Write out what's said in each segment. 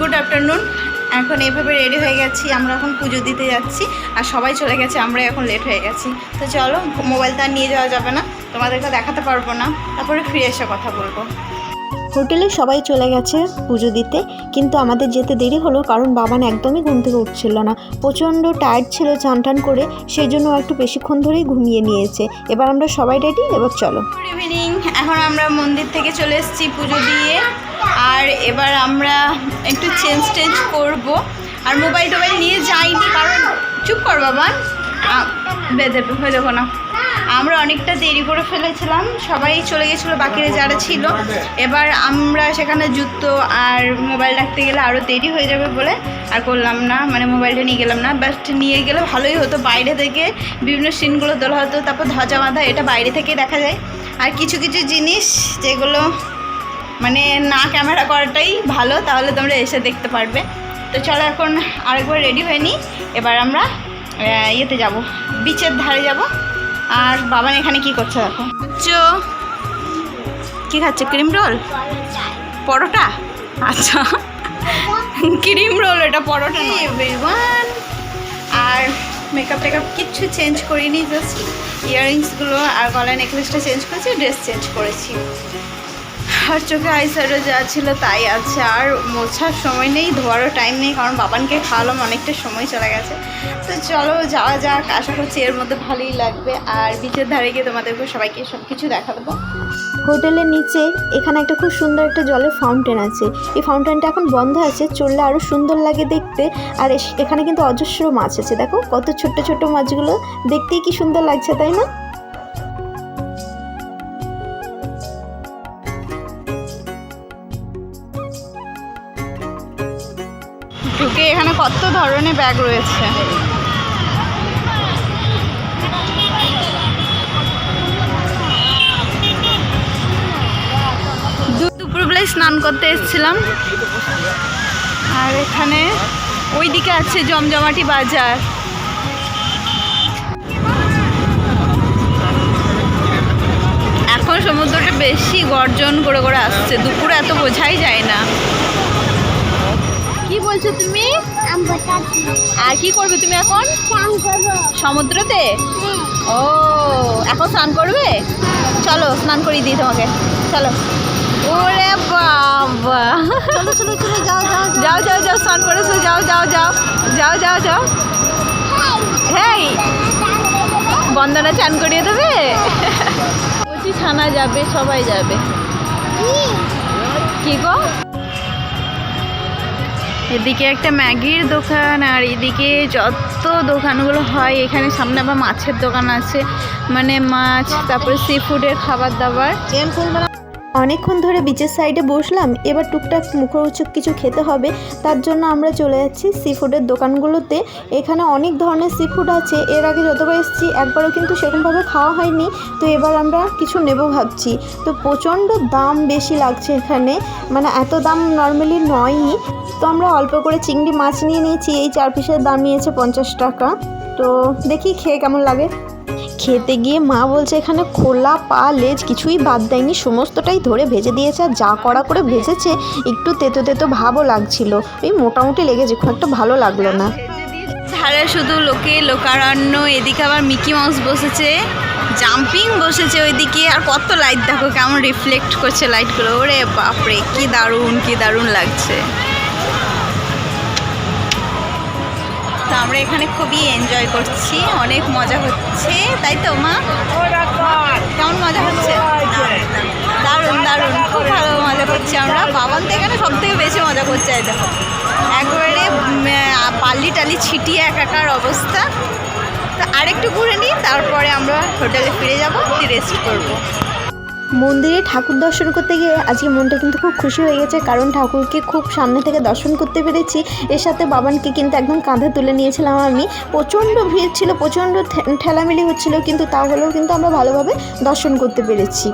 Good afternoon এখন এভাবে ready হয়ে গেছি, আমরা এখন পুজো দিতে যাচ্ছি, আর সবাই চলে গেছে আমরা এখন লেট হয়ে গেছি। তো চলো মোবাইলটা নিয়ে যাওয়া যাবে না, তোমাদেরকে দেখাতে পারব না, তারপরে ফিরে এসে কথা বলব। হোটেলে সবাই চলে গেছে পুজো দিতে, কিন্তু আমাদের যেতে দেরি হলো, কারণ বাবান একদমই ঘুম থেকে উঠছিল না। প্রচণ্ড টায়ার্ড ছিল চান টান করে, সেই জন্য একটু বেশিক্ষণ ধরেই ঘুমিয়ে নিয়েছে। এবার আমরা সবাই রেডি এবার চলো। গুড ইভিনিং এখন আমরা মন্দির থেকে চলে এসেছি পুজো দিয়ে। আর এবার আমরা একটু চেঞ্জ টেঞ্জ করব। আর মোবাইল টোবাইল নিয়ে যাইনি, কারণ চুপ কর বাবা। বেঁধে হয়ে দেখো না। আমরা অনেকটা দেরি করে ফেলেছিলাম, সবাই চলে গেছিল, বাকিরা যারা ছিল। এবার আমরা সেখানে জুতো আর মোবাইল রাখতে গেলে আরও দেরি হয়ে যাবে বলে আর করলাম না মানে মোবাইলটা নিয়ে গেলাম না। বাট নিয়ে গেলে ভালোই হতো, বাইরে থেকে বিভিন্ন সিনগুলো তোলা হতো, তারপর ধ্বজা বাঁধা এটা বাইরে থেকে দেখা যায়। আর কিছু কিছু জিনিস যেগুলো মানে না ক্যামেরা করাটাই ভালো তাহলে তোমরা এসে দেখতে পারবে। তো চলো এখন আরেকবার রেডি হয়ে নিই। এবার আমরা ইয়েতে যাব বিচের ধারে যাব। আর বাবান এখানে কি করছে দেখো। চো কি খাচ্ছে? Cream roll paratha? আচ্ছা। ক্রিম রোল এটা পরোটা এভরিওয়ান আর মেকআপ টেকআপ কিচ্ছু চেঞ্জ করিনি জাস্ট ইয়াররিংসগুলো আর গলায় নেকলেসটা চেঞ্জ করেছি ড্রেস চেঞ্জ করেছি। আর চোখে আইশ্যাডো যা ছিল তাই আছে। আর মোছার সময় নেই, ধোয়ারও টাইম নেই, কারণ বাবানকে খাওয়ালাম, অনেকটা সময় চলে গেছে। তো চলো, যাওয়া যাক, আশা করছি এর মধ্যে ভালোই লাগবে। আর বিচের ধারে গিয়ে তোমাদেরকে সবাইকে সব কিছু দেখা দেবো হোটেলের নিচে এখানে একটা খুব সুন্দর একটা জলের ফাউন্টেন আছে। এই ফাউন্টেনটা এখন বন্ধ আছে চললে আরও সুন্দর লাগে দেখতে। আর এখানে কিন্তু অজস্র মাছ আছে, দেখো, কত ছোট্ট ছোট্ট মাছগুলো। দেখতেই কি সুন্দর লাগছে, তাই না? ঢুকে এখানে কত ধরনের ব্যাগ রয়েছে? দুপুরবেলায় স্নান করতে এসেছিলাম। আর এখানে ওইদিকে আছে জমজমাটি বাজার। এখন সমুদ্রটা বেশি গর্জন করে করে আসছে। দুপুরে এত বোঝাই যায় না। কি বলছো তুমি? আর কি করবে তুমি এখন? সমুদ্রতে? ও, এখন স্নান করবে? চলো, স্নান করিয়ে দিই তোমাকে। চলো। ওরে বাবা। যাও যাও যাও, স্নান করেছ যাও যাও যাও। যাও যাও যাও। হ্যাঁ বন্দনা চান করিয়ে দেবে? কচি ছানা যাবে, সবাই যাবে। কি গো? এদিকে একটা ম্যাগির দোকান আর এদিকে যত দোকানগুলো হয়, এখানে সামনে আবার মাছের দোকান আছে। মানে মাছ, তারপরে সি ফুডের খাবার দাবার। অনেকক্ষণ ধরে বিচের সাইডে বসলাম, এবার টুকটাক মুখরোচক কিছু খেতে হবে, তার জন্য আমরা চলে যাচ্ছি সি ফুডের দোকানগুলোতে। এখানে অনেক ধরনের সি ফুড আছে, এর আগে যতবার এসেছি, একবারও কিন্তু সেরকমভাবে খাওয়া হয়নি, তো এবার আমরা কিছু নেব ভাবছি। তো প্রচণ্ড দাম বেশি লাগছে এখানে মানে এত দাম নর্মালি নয়ই। তো আমরা অল্প করে চিংড়ি মাছ নিয়ে নিয়েছি, এই চার পিসের দাম নিয়েছে পঞ্চাশ টাকা। তো দেখি খেয়ে কেমন লাগে। খেতে গিয়ে মা বলছে, এখানে খোলা পা, লেজ কিছুই বাদ দেয়নি, সমস্তটাই ধরে ভেজে দিয়েছে আর যা করা করে ভেজেছে, একটু তেতো তেতো ভাবও লাগছিল। এই মোটামুটি লেগেছে, খুব একটা ভালো লাগল না। ধারে শুধু লোকে লোকারণ্য, এদিকে আবার মিকি মাউস বসেছে, জাম্পিং বসেছে ওইদিকে, আর কত লাইট দেখো, কেমন রিফ্লেক্ট করছে লাইটগুলো ওরে বাপরে, কি দারুণ কি দারুণ লাগছে। আমরা এখানে খুবই এনজয় করছি, অনেক মজা হচ্ছে, তাই তো মা? কেমন মজা হচ্ছে? দারুণ দারুণ, খুব ভালো মজা করছি আমরা। বাবান তো এখানে সব থেকে বেশি মজা করছে দেখো। একবারে বালি টালি ছিটিয়ে একাকার অবস্থা। তো আরেকটু ঘুরে নিই, তারপরে আমরা হোটেলে ফিরে যাব রেস্ট করব। মন্দিরে ঠাকুর দর্শন করতে গিয়ে আজকে মনটা কিন্তু খুব খুশি হয়ে গেছে কারণ ঠাকুরকে খুব সামনে থেকে দর্শন করতে পেরেছি। এর সাথে বাবানকে কিন্তু একদম কাঁধে তুলে নিয়েছিলাম আমি। প্রচণ্ড ভিড় ছিল প্রচণ্ড ঠেলামেলি হচ্ছিল কিন্তু তা হলেও কিন্তু আমরা ভালোভাবে দর্শন করতে পেরেছি।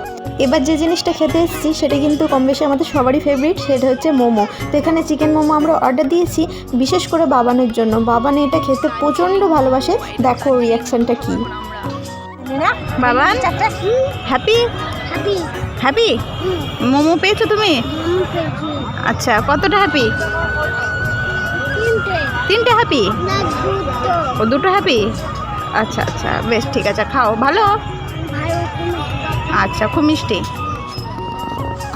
এবার যে জিনিসটা খেতে এসেছি সেটা কিন্তু কম বেশি আমাদের সবারই ফেভারিট সেটা হচ্ছে মোমো। তো এখানে চিকেন মোমো আমরা অর্ডার দিয়েছি বিশেষ করে বাবানের জন্য। বাবান এটা খেতে প্রচণ্ড ভালোবাসে। দেখো রিয়াকশানটা কী। বাবান হ্যাপি হ্যাপি মোমো পেয়েছ তুমি? আচ্ছা কতটা হ্যাপি তিনটে। হ্যাপি ও দুটো হ্যাপি আচ্ছা আচ্ছা বেশ ঠিক আছে খাও ভালো? আচ্ছা খুব মিষ্টি।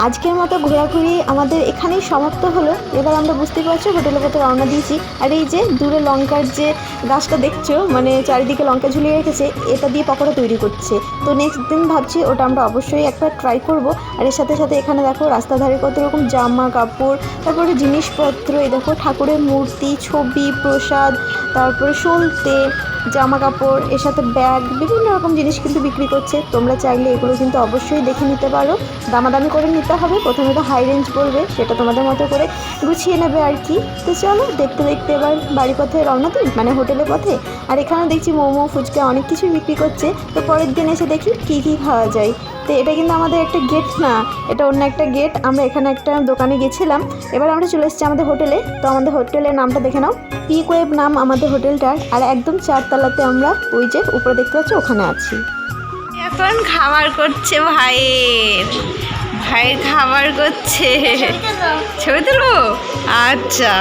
আজকের মতো ঘোরাঘুরি আমাদের এখানেই সমাপ্ত হলো। এবার আমরা বুঝতে পারছি হোটেলের পথে রওনা দিয়েছি। আর এই যে দূরে লঙ্কার যে গাছটা দেখছ মানে চারিদিকে লঙ্কা ঝুলিয়ে রেখেছে, এটা দিয়ে পকোড়া তৈরি করছে। তো নেক্সট দিন ভাবছি ওটা আমরা অবশ্যই একবার ট্রাই করব। আর এর সাথে সাথে এখানে দেখো রাস্তা ধারে কত রকম জামা কাপড়, তারপরে জিনিসপত্র, এই দেখো ঠাকুরের মূর্তি, ছবি, প্রসাদ, তারপরে সলতে জামা কাপড় এর সাথে ব্যাগ, বিভিন্ন রকম জিনিস কিন্তু বিক্রি করছে। তোমরা চাইলে এগুলো কিন্তু অবশ্যই দেখে নিতে পারো। দামাদামি করে নিতে হবে। প্রথমে তো হাই রেঞ্জ বলবে, সেটা তোমাদের মতো করে গুছিয়ে নেবে আর কি। তো চলো, দেখতে দেখতে এবার বাড়ি পথে রওনা দিই মানে হোটেলের পথে। আর এখানেও দেখছি মোমো, ফুচকা অনেক কিছুই বিক্রি করছে। তো পরের দিন এসে দেখি কী কী খাওয়া যায়। তো এটা কিন্তু আমাদের একটা গেট না। এটা অন্য একটা গেট আমরা এখানে একটা দোকানে গেছিলাম। এবার আমরা চলে এসেছি আমাদের হোটেলে। তো আমাদের হোটেলের নামটা দেখে নাও। পিক ওয়েব নাম আমাদের হোটেলটার। আর একদম চারতলাতে আমরা ওই যে উপরে দেখতে পাচ্ছি ওখানে আছি। এখন খাবার করছে ভাইয়ের। ভাইয়ের খাবার করছে। ছবি তুলবো? আচ্ছা।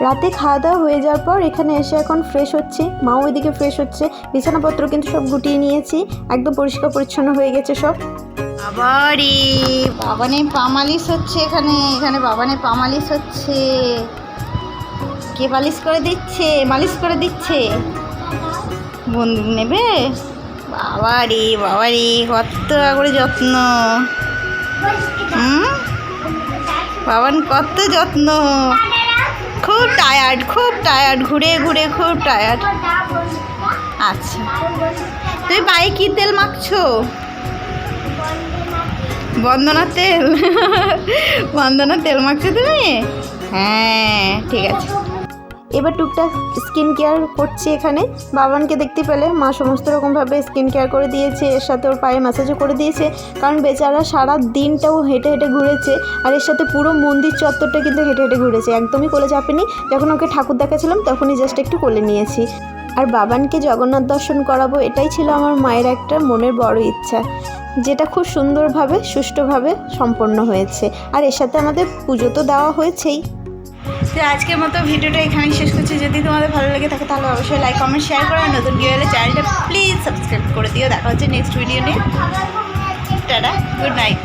রাতে খাওয়া দাওয়া হয়ে যাওয়ার পর এখানে এসে এখন ফ্রেশ হচ্ছে। মাও ওইদিকে ফ্রেশ হচ্ছে। বিছানাপত্র কিন্তু সব গুটিয়ে নিয়েছি। একদম পরিষ্কার পরিচ্ছন্ন হয়ে গেছে সব। বাবারে, বাবানে পামালিশ হচ্ছে এখানে। এখানে বাবানে পামালিশ হচ্ছে। কে পালিশ করে দিচ্ছে? মালিশ করে দিচ্ছে। বন্ধু নেবে? বাবারে বাবারে, কত করে যত্ন। হুম? বাবান, কত যত্ন। খুব টায়ার্ড খুব টায়ার্ড ঘুরে ঘুরে খুব টায়ার্ড আচ্ছা। তুই বাইক কী তেল মাখছো? বন্দনা তেল? বন্দনা তেল মাখছো তুমি? হ্যাঁ ঠিক আছে। এবার টুকটাক স্কিন কেয়ার করছি এখানে। বাবানকে দেখতে পেলে মা সমস্ত রকমভাবে স্কিন কেয়ার করে দিয়েছে, এর সাথে ওর পায়ে ম্যাসাজও করে দিয়েছে। কারণ বেচারা সারা দিনটাও হেঁটে হেঁটে ঘুরেছে আর এর সাথে পুরো মন্দির চত্বরটা কিন্তু হেঁটে হেঁটে ঘুরেছে। একদমই কোলে চাপেনি। যখন ওকে ঠাকুর দেখাছিলাম তখনই জাস্ট একটু কোলে নিয়েছি। আর বাবানকে জগন্নাথ দর্শন করাবো, এটাই ছিল আমার মায়ের একটা মনের বড় ইচ্ছা, যেটা খুব সুন্দরভাবে, সুষ্ঠুভাবে সম্পন্ন হয়েছে। আর এর সাথে আমাদের পুজো তো দেওয়া হয়েছেই। তো আজকের মতো ভিডিওটা এখানেই শেষ করছি। যদি তোমাদের ভালো লাগে থাকে, তাহলে অবশ্যই লাইক কমেন্ট শেয়ার করো আর নতুন ভিডিও হলে চ্যানেলটা প্লিজ সাবস্ক্রাইব করে দিও। দেখা হচ্ছে নেক্সট ভিডিও নিয়ে। Tata good night